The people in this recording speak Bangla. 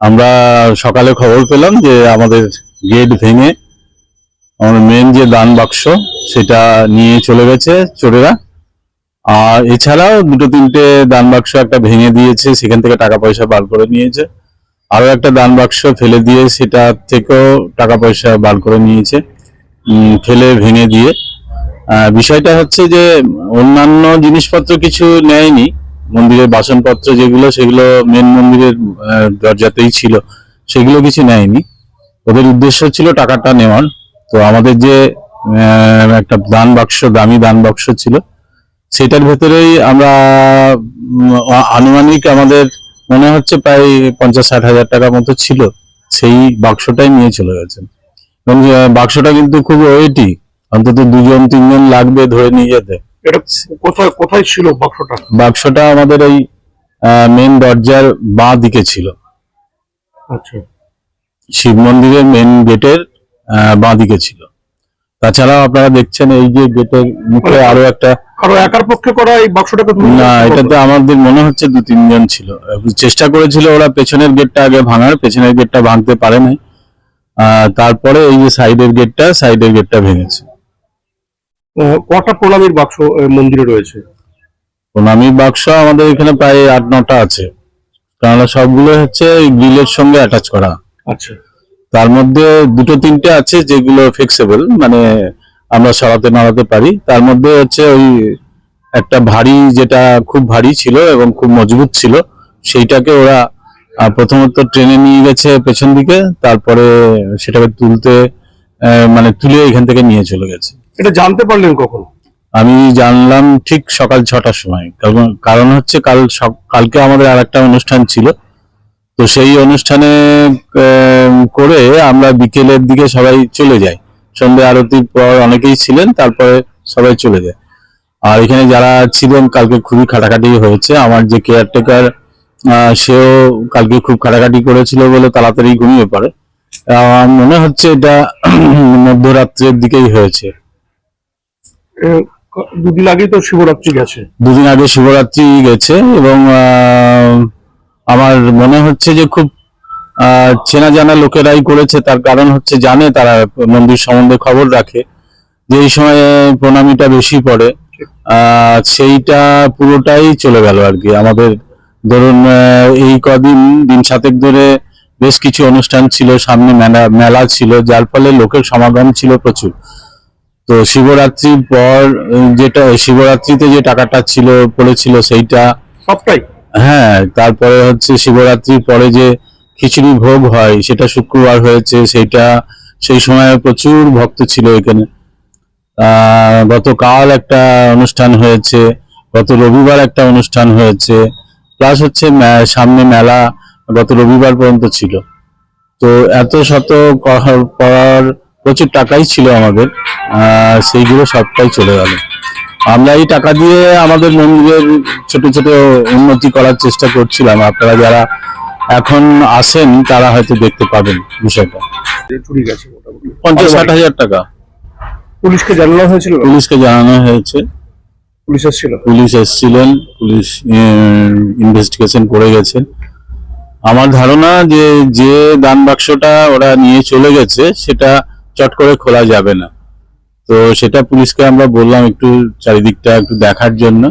আমরা সকালে খবর পেলাম যে আমাদের গেট ভেঙে আমাদের মেন যে দান বাক্স, সেটা নিয়ে চলে গেছে চোরেরা। আর এছাড়াও দুটো তিনটে দান বাক্স একটা ভেঙে দিয়েছে, সেখান থেকে টাকা পয়সা বার করে নিয়েছে। আরও একটা দান বাক্স ফেলে দিয়ে সেটা থেকেও টাকা পয়সা বার করে নিয়েছে ফেলে ভেঙে দিয়ে। বিষয়টা হচ্ছে যে অন্যান্য জিনিসপত্র কিছু নেয়নি। মন্দিরের বাসনপত্র যেগুলো, সেগুলো মেন মন্দিরের দরজাতেই ছিল। সেগুলো কিছু নেয়নি। ওদের উদ্দেশ্য ছিল টাকাটা নেওয়ার। তো আমাদের যে একটা দান বাক্স, দামি দান বাক্স ছিল, সেটার ভেতরেই আমরা আনুমানিক আমাদের মনে হচ্ছে প্রায় পঞ্চাশ ষাট হাজার টাকা মতো ছিল। সেই বাক্সটাই নিয়ে চলে গেছেন। এবং বাক্সটা কিন্তু খুব ওয়েটি অন্তত দুজন, তিনজন লাগবে ধরে নিয়ে যেতে। এটা কোথায় কোথায় ছিল বাক্সটা? বাক্সটা আমাদের এই মেন দরজার বাঁ দিকে ছিল। আচ্ছা। শিব মন্দিরের মেন গেটের বাঁ দিকে ছিল। তাছাড়াও আপনারা দেখছেন এই যে গেটের মুখে আরও একটা কারও একার পক্ষে করা এই বাক্সটাকে তুমি না এটাতে আমাদের মনে হচ্ছে দু তিনজন ছিল। চেষ্টা করেছিল ওরা পেছনের গেটটা আগে ভাঙার পেছনের গেটটা ভাঙতে পারে নাই। তারপরে এই যে সাইডের গেটটা সাইডের গেটটা ভেঙেছে। কটা প্রণামীর বাক্স মন্দিরে রয়েছে? প্রণামী বাক্স আমাদের এখানে প্রায় আট নটা আছে। কেননা সবগুলো হচ্ছে গ্রিলের সঙ্গে অ্যাটাচ করা। আচ্ছা। তার মধ্যে দুটো তিনটে আছে যেগুলো ফ্লেক্সিবল মানে আমরা সরাতে নাড়াতে পারি। তার মধ্যে হচ্ছে ওই একটা ভারী যেটা খুব ভারী ছিল এবং খুব মজবুত ছিল সেইটাকে ওরা প্রথমত ট্রেনে নিয়ে গেছে পেছন দিকে তারপরে সেটাকে তুলতে মানে তুলে এখান থেকে নিয়ে চলে গেছে। এটা জানতে পারলেন কখন? আমি জানলাম ঠিক সকাল ছটার সময়। কারণ কারণ হচ্ছে কাল কালকে আমাদের আর একটা অনুষ্ঠান ছিল। তো সেই অনুষ্ঠানে করে আমরা বিকেলের দিকে সবাই চলে যাই। সন্ধ্যে আরতির পর অনেকেই ছিলেন, তারপরে সবাই চলে যায়। আর এখানে যারা ছিলেন, কালকে খুবই খাটাখাটি হয়েছে। আমার যে কেয়ারটেকার সেও কালকে খুব খাটাখাটি করেছিল বলে তাড়াতাড়ি ঘুমিয়ে পড়ে। আমার মনে হচ্ছে এটা মধ্যরাত্রের দিকেই হয়েছে। দুদিন আগে তো শিবরাত্রি গেছে। দুদিন আগে শিবরাত্রি গেছে এবং আমার মনে হচ্ছে যে খুব চেনা জানা লোকেরাই করেছে। তার কারণ হচ্ছে জানে তারা মন্দির সম্বন্ধে খবর রাখে। যে এই সময় প্রণামীটা বেশি পড়ে। সেইটা পুরোটাই চলে গেল আর কি। আমাদের ধরুন এই কদিন, দিন সাতেক ধরে বেশ কিছু অনুষ্ঠান ছিল। সামনে মেলা মেলা ছিল। যার ফলে লোকের সমাগম ছিল প্রচুর। তো শিবরাত্রির পর যেটা শিবরাত্রিতে যে টাকাটা ছিল পড়েছিল সেইটা সবটাই? হ্যাঁ তারপরে হচ্ছে শিবরাত্রির পরে যে খিচুড়ি ভোগ হয় সেটা শুক্রবার হয়েছে সেটা সেই সময় প্রচুর ভক্ত ছিল এখানে। গতকাল একটা অনুষ্ঠান হয়েছে গত রবিবার একটা অনুষ্ঠান হয়েছে প্লাস হচ্ছে সামনে মেলা গত রবিবার পর্যন্ত ছিল। তো এত শত করার প্রচুর টাকাই ছিল আমাদের সেইগুলো সবটাই চলে গেল। আমরা এই টাকা দিয়ে আমাদের মন্দিরের ছোট ছোট উন্নতি করার চেষ্টা করছিলাম। আপনারা যারা এখন আসেন তারা হয়তো দেখতে পাবেন বিষয়টা। চুরি গেছে পঞ্চাশ ষাট হাজার টাকা। পুলিশকে জানানো হয়েছিল? পুলিশকে জানানো হয়েছে। পুলিশ এসেছিল? পুলিশ এসেছিলেন পুলিশ ইনভেস্টিগেশন করে গেছেন। আমার ধারণা যে যে দান বাক্সটা ওরা নিয়ে চলে গেছে সেটা চট করে খোলা যাবে না। তো সেটা পুলিশকে আমরা বললাম একটু চারিদিকটা একটু দেখার জন্য।